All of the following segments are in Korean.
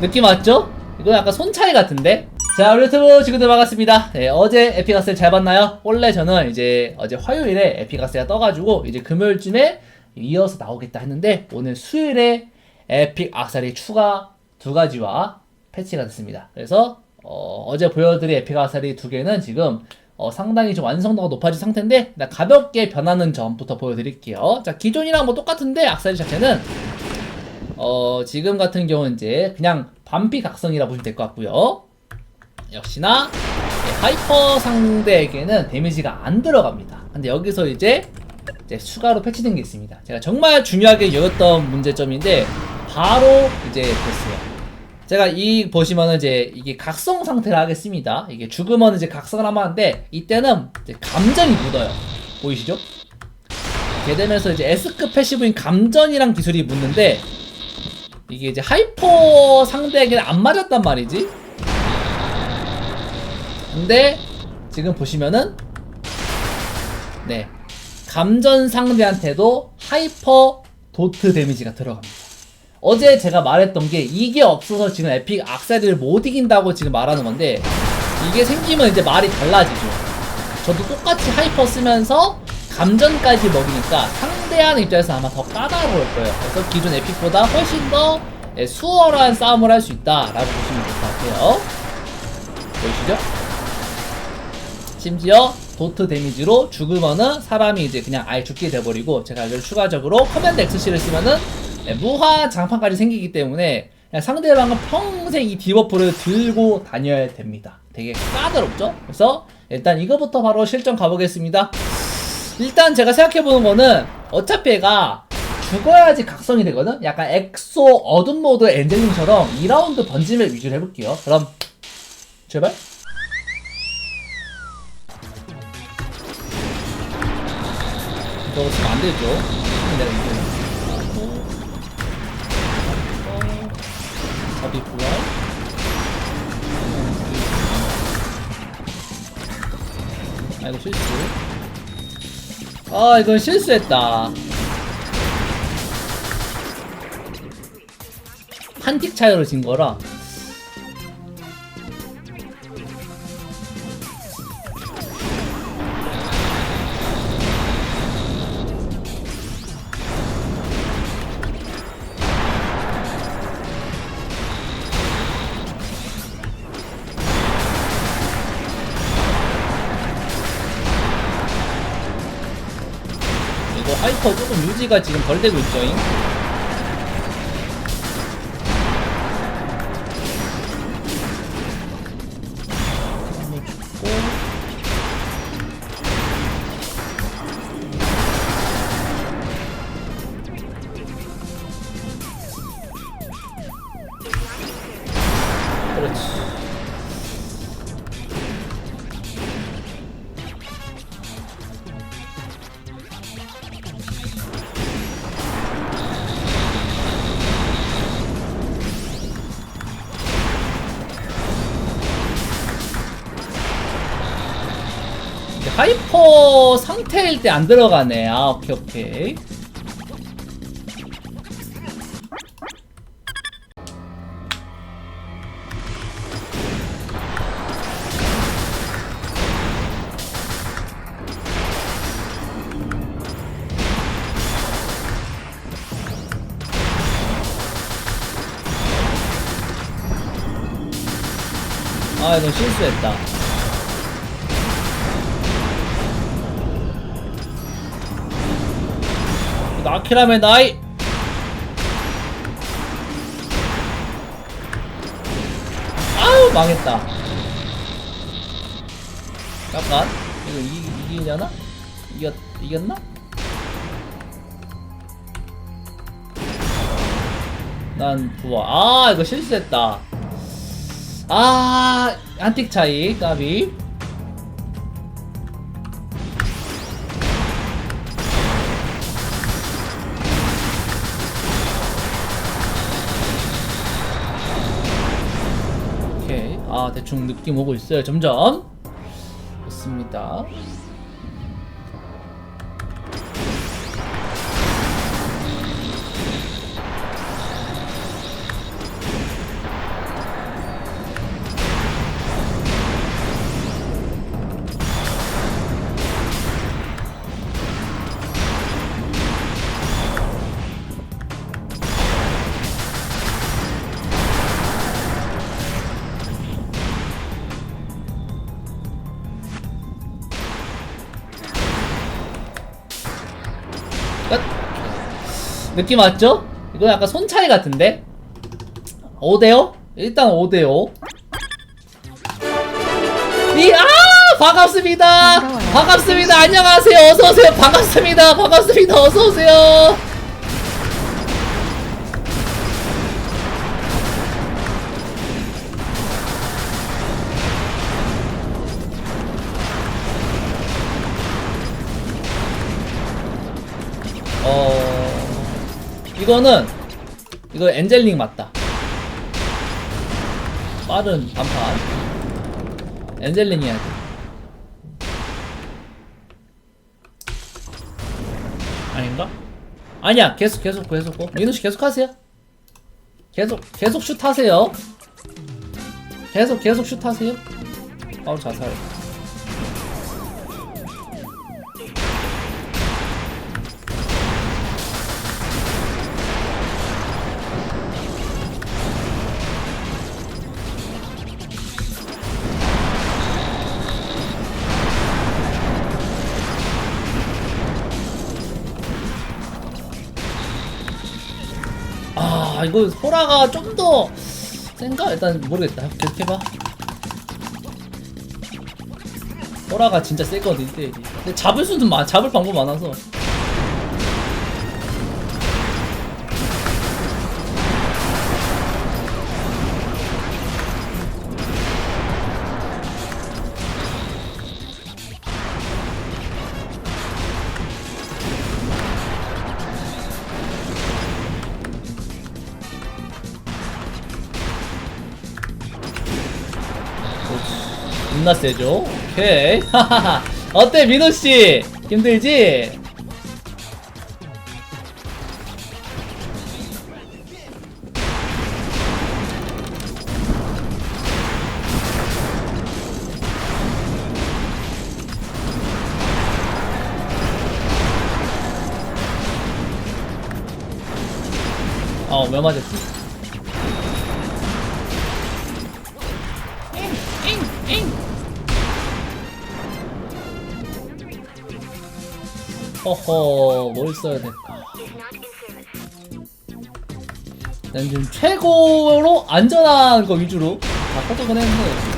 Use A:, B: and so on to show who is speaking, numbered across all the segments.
A: 끝. 느낌 왔죠? 이거 약간 손 차이 같은데? 자, 우리 유튜브 친구들 반갑습니다. 네, 어제 에픽아스를 잘 봤나요? 원래 저는 이제 어제 화요일에 에픽아스가 떠가지고 이제 금요일쯤에 이어서 나오겠다 했는데 오늘 수요일에 에픽 악살이 추가 두 가지와 패치가 됐습니다. 그래서 어, 제 보여드린 에픽 악살이 두 개는 지금 어, 상당히 좀 완성도가 높아진 상태인데 나 가볍게 변하는 점부터 보여드릴게요. 자, 기존이랑 뭐 똑같은데 악살이 자체는 어, 지금 같은 경우는 이제 그냥 반피 각성이라 보시면 될 것 같고요. 역시나 네, 하이퍼 상대에게는 데미지가 안 들어갑니다. 근데 여기서 이제, 이제 추가로 패치된 게 있습니다. 제가 정말 중요하게 여겼던 문제점인데 바로 이제 됐어요. 제가 이 보시면은 이제 이게 각성 상태를 하겠습니다. 이게 죽으면 이제 각성을 하면 하는데 이때는 감전이 묻어요. 보이시죠? 이렇게 되면서 이제 S급 패시브인 감전이랑 기술이 묻는데 이게 이제 하이퍼 상대에게는 안 맞았단 말이지. 근데 지금 보시면은 네 감전 상대한테도 하이퍼 도트 데미지가 들어갑니다. 어제 제가 말했던 게 이게 없어서 지금 에픽 악세를 못 이긴다고 지금 말하는 건데 이게 생기면 이제 말이 달라지죠. 저도 똑같이 하이퍼 쓰면서 감전까지 먹이니까 상대하는 입장에서 아마 더 까다로울 거예요. 그래서 기존 에픽보다 훨씬 더 예, 수월한 싸움을 할 수 있다라고 보시면 될 것 같아요. 보이시죠? 심지어 도트 데미지로 죽으면은 사람이 이제 그냥 아예 죽게 돼버리고 제가 이걸 추가적으로 커맨드 XC를 쓰면은 예, 무한 장판까지 생기기 때문에 상대방은 평생 이 디버프를 들고 다녀야 됩니다. 되게 까다롭죠? 그래서 일단 이거부터 바로 실전 가보겠습니다. 일단 제가 생각해보는 거는 어차피 얘가 죽어야지 각성이 되거든? 약간 엑소 어둠 모드 엔젤링처럼 2라운드 번지맵 위주로 해볼게요. 그럼 제발? 저거 쓰면 안 되죠. 내가 이기는. 잡이 부활. 아, 이거 실수. 아, 이건 실수했다. 한 틱 차이로 진 거라. 하이퍼 조금 유지가 지금 덜 되고 있죠잉? 그렇지. 상태일 때 안 들어가네. 아, 오케이, 오케이. 아, 이건 실수했다. 키라메 나이. 아우 망했다. 잠깐 이거 이, 이기려나? 이겼, 이겼나? 난 부하 아 이거 실수했다. 아 안틱 차이 까비 대충 느낌 오고 있어요. 점점. 좋습니다. 느낌 왔죠? 이거 약간 손 차이 같은데? 5대5? 일단 5대5 이, 아! 반갑습니다! 반갑습니다! 안녕하세요! 어서오세요! 반갑습니다! 반갑습니다! 어서오세요! 이거는 이거 엔젤링 맞다. 빠른 반판. 엔젤링 해야 돼. 아닌가? 아니야 계속 계속 계속. 고 민우씨 계속 하세요. 계속 계속 슛 하세요. 계속 계속 슛 하세요. 바로 자살 이거 호라가 좀 더 센가? 일단 모르겠다. 계속 해봐. 호라가 진짜 세거든 1대1이 근데 잡을 수는 많 잡을 방법 많아서 존나 세죠? 오케이 어때 민호씨 힘들지? 어왜 맞았지? 허허 뭘 써야 될까 난 지금 최고로 안전한 거 위주로 다 퍼득은 했는데.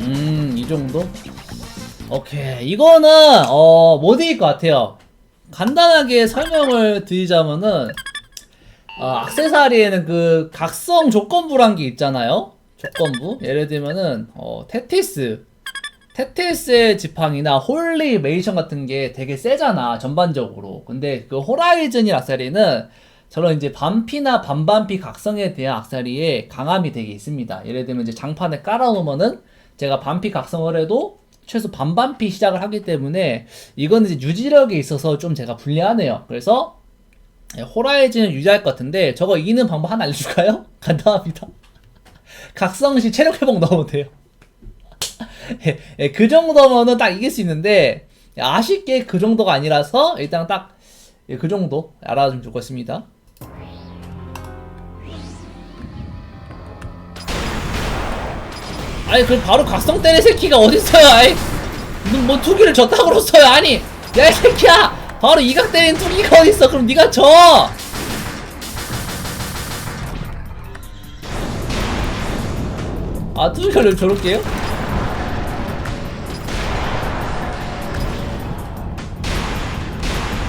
A: 음, 이 정도? 오케이. 이거는, 어, 못 이길 것 같아요. 간단하게 설명을 드리자면은, 어, 악세사리에는 그 각성 조건부란 게 있잖아요? 조건부? 예를 들면은, 어, 테티스. 테티스의 지팡이나 홀리 메이션 같은 게 되게 세잖아, 전반적으로. 근데 그 호라이즌이 악세사리는 저런 이제 반피나 반반피 각성에 대한 악세사리에 강함이 되게 있습니다. 예를 들면 이제 장판에 깔아놓으면은 제가 반피 각성을 해도 최소 반반피 시작을 하기 때문에 이거는 이제 유지력에 있어서 좀 제가 불리하네요. 그래서 예, 호라이즌을 유지할 것 같은데 저거 이기는 방법 하나 알려줄까요? 간단합니다. 각성 시 체력 회복 넣으면 돼요. 예, 예, 그 정도면은 딱 이길 수 있는데 아쉽게 그 정도가 아니라서 일단 딱 그 정도 알아주면 좋겠습니다. 아니 그 바로 각성 때릴 새끼가 어딨어요? 아이 너뭐 투기를 졌다고 그랬어요? 아니 야 이 새끼야! 바로 이각 때린 투기가 어딨어? 그럼 네가 져! 아, 투기를 저럴게요?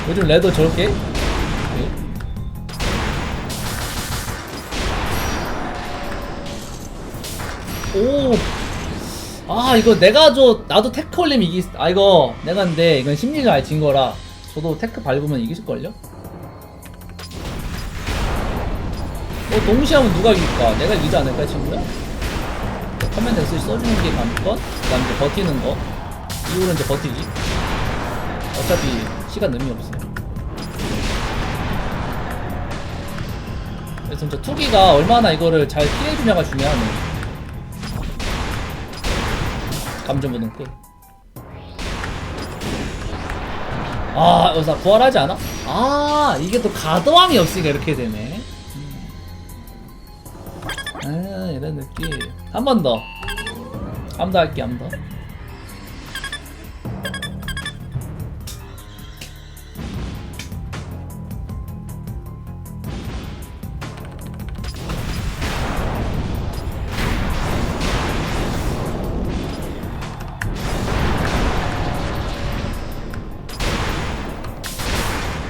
A: 요즘 레더 저렇게? 오. 아, 이거 내가 저, 나도 테크 올리면 이기, 아, 이거, 내가 근데, 이건 심리가 아예 진 거라, 저도 테크 밟으면 이기실걸요? 어, 동시에 하면 누가 이길까? 내가 이기지 않을까, 친구야? 커맨드 S 써주는 게 관건, 그 다음에 버티는 거, 이후로 이제 버티기. 어차피 시간 의미 없어요. 그래서 이제 투기가 얼마나 이거를 잘 피해주냐가 중요하네. 감전부동 끝. 아, 여기서 부활하지 않아? 아, 이게 또 가드왕이 없으니까 이렇게 되네. 음. 아, 이런 느낌. 한 번 더. 암더 할게, 암더.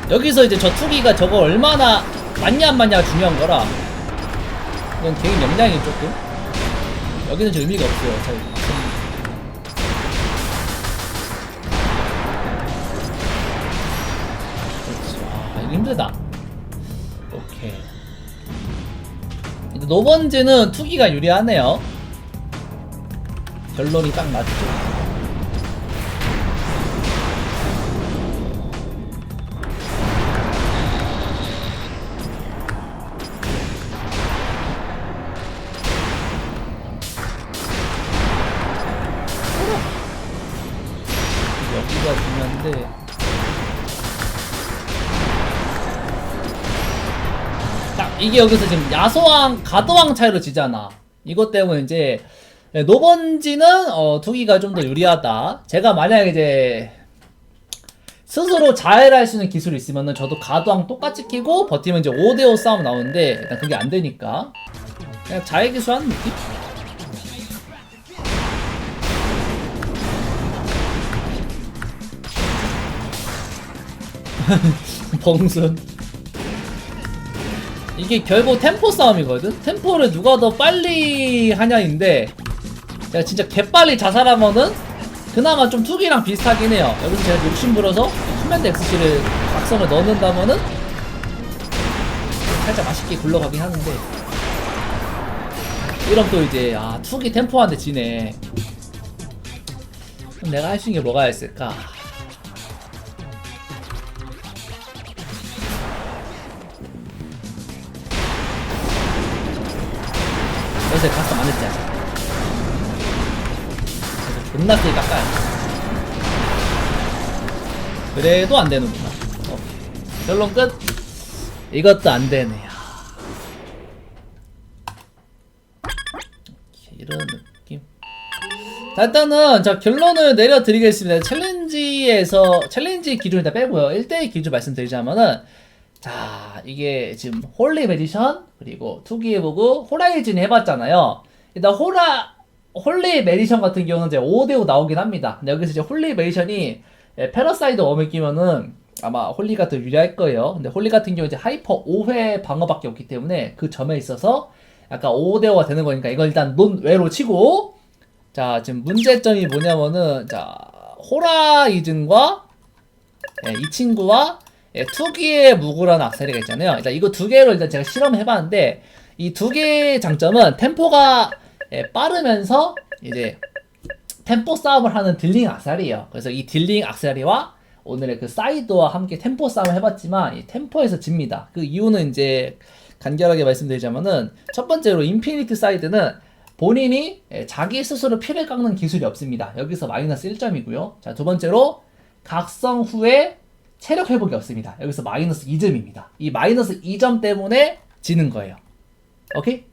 A: 여기서 이제 저 투기가 저거 얼마나 맞냐 안 맞냐가 중요한 거라. 이건 개인 역량이 조금. 여기는 저 의미가 없어요 그렇지. 아 힘들다. 오케이. 노번즈는 투기가 유리하네요. 결론이 딱 맞죠 이게 여기서 지금 야소왕 가도왕 차이로 지잖아. 이것 때문에 이제 노번지는 어, 투기가 좀 더 유리하다. 제가 만약에 이제 스스로 자해할 수 있는 기술이 있으면은 저도 가도왕 똑같이 끼고 버티면 이제 5대5 싸움 나오는데 일단 그게 안 되니까. 그냥 자해 기술 하는 느낌? 벙순 이게 결국 템포 싸움이거든? 템포를 누가 더 빨리 하냐인데 내가 진짜 개빨리 자살하면은 그나마 좀 투기랑 비슷하긴 해요. 여기서 제가 욕심부려서 커맨드 XC를 각성을 넣는다면은 살짝 맛있게 굴러가긴 하는데. 이런 또 이제 아 투기 템포한테 지네. 그럼 내가 할 수 있는 게 뭐가 있을까 안 했지 아직 그래서 존나 세게 깎아야 돼. 그래도 안 되는구나. 오케이. 결론 끝. 이것도 안 되네요. 오케이, 이런 느낌. 자 일단은 자 결론을 내려드리겠습니다. 챌린지에서 챌린지 기준 일단 빼고요. 1대1 기준 말씀드리자면은 자 이게 지금 홀리 메디션 그리고 투기해보고 호라이즌 해봤잖아요. 일단 호라 홀리 메디션 같은 경우는 이제 5대5 나오긴 합니다. 근데 여기서 이제 홀리 메디션이 예, 패러사이드 웜을 끼면은 아마 홀리가 더 유리할 거예요. 근데 홀리 같은 경우 이제 하이퍼 5회 방어밖에 없기 때문에 그 점에 있어서 약간 5대5가 되는 거니까 이걸 일단 논외로 치고 자 지금 문제점이 뭐냐면은 자 호라이즌과 예, 이 친구와 예, 투기의 무구라는 악세리가 있잖아요. 일단 이거 두 개로 일단 제가 실험해봤는데 이 두 개의 장점은 템포가 예, 빠르면서 이제 템포 싸움을 하는 딜링 악세리예요. 그래서 이 딜링 악세리와 오늘의 그 사이드와 함께 템포 싸움을 해봤지만 이 템포에서 집니다. 그 이유는 이제 간결하게 말씀드리자면은 첫 번째로 인피니트 사이드는 본인이 예, 자기 스스로 피를 깎는 기술이 없습니다. 여기서 마이너스 1점이고요. 자, 두 번째로 각성 후에 체력 회복이 없습니다. 여기서 마이너스 2점입니다. 이 마이너스 2점 때문에 지는 거예요. 오케이?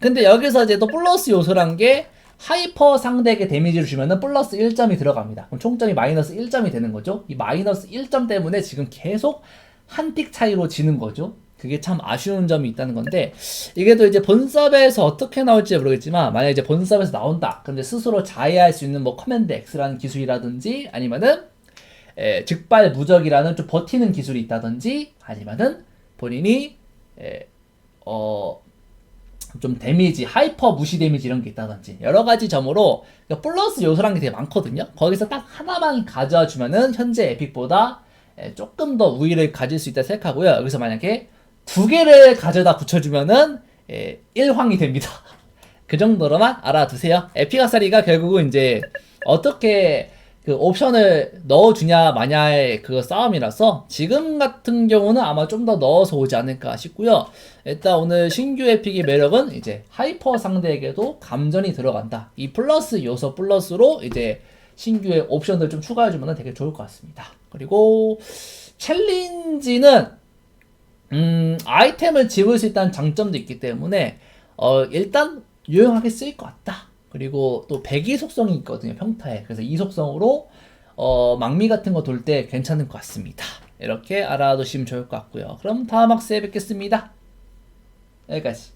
A: 근데 여기서 이제 또 플러스 요소란 게 하이퍼 상대에게 데미지를 주면은 플러스 1점이 들어갑니다. 그럼 총점이 마이너스 1점이 되는 거죠. 이 마이너스 1점 때문에 지금 계속 한틱 차이로 지는 거죠. 그게 참 아쉬운 점이 있다는 건데 이게 또 이제 본섭에서 어떻게 나올지 모르겠지만 만약 이제 본섭에서 나온다. 근데 스스로 자해할 수 있는 뭐 커맨드 X라는 기술이라든지 아니면은 에, 즉발 무적이라는 좀 버티는 기술이 있다든지 아니면은 본인이 에, 어, 좀 데미지, 하이퍼 무시 데미지 이런 게 있다든지 여러 가지 점으로 그러니까 플러스 요소라는 게 되게 많거든요. 거기서 딱 하나만 가져와 주면은 현재 에픽보다 에, 조금 더 우위를 가질 수 있다 생각하고요. 여기서 만약에 두 개를 가져다 붙여주면은 에, 1황이 됩니다. 그 정도로만 알아두세요. 에피가사리가 결국은 이제 어떻게 그 옵션을 넣어주냐 마냐의 그 싸움이라서 지금 같은 경우는 아마 좀 더 넣어서 오지 않을까 싶고요. 일단 오늘 신규 에픽의 매력은 이제 하이퍼 상대에게도 감전이 들어간다. 이 플러스 요소 플러스로 이제 신규의 옵션들 좀 추가해주면 되게 좋을 것 같습니다. 그리고 챌린지는 음, 아이템을 집을 수 있다는 장점도 있기 때문에 어, 일단 유용하게 쓰일 것 같다. 그리고 또 배기 속성이 있거든요, 평타에. 그래서 이 속성으로 어, 망미 같은 거 돌 때 괜찮을 것 같습니다. 이렇게 알아두시면 좋을 것 같고요. 그럼 다음 학기에 뵙겠습니다. 여기까지.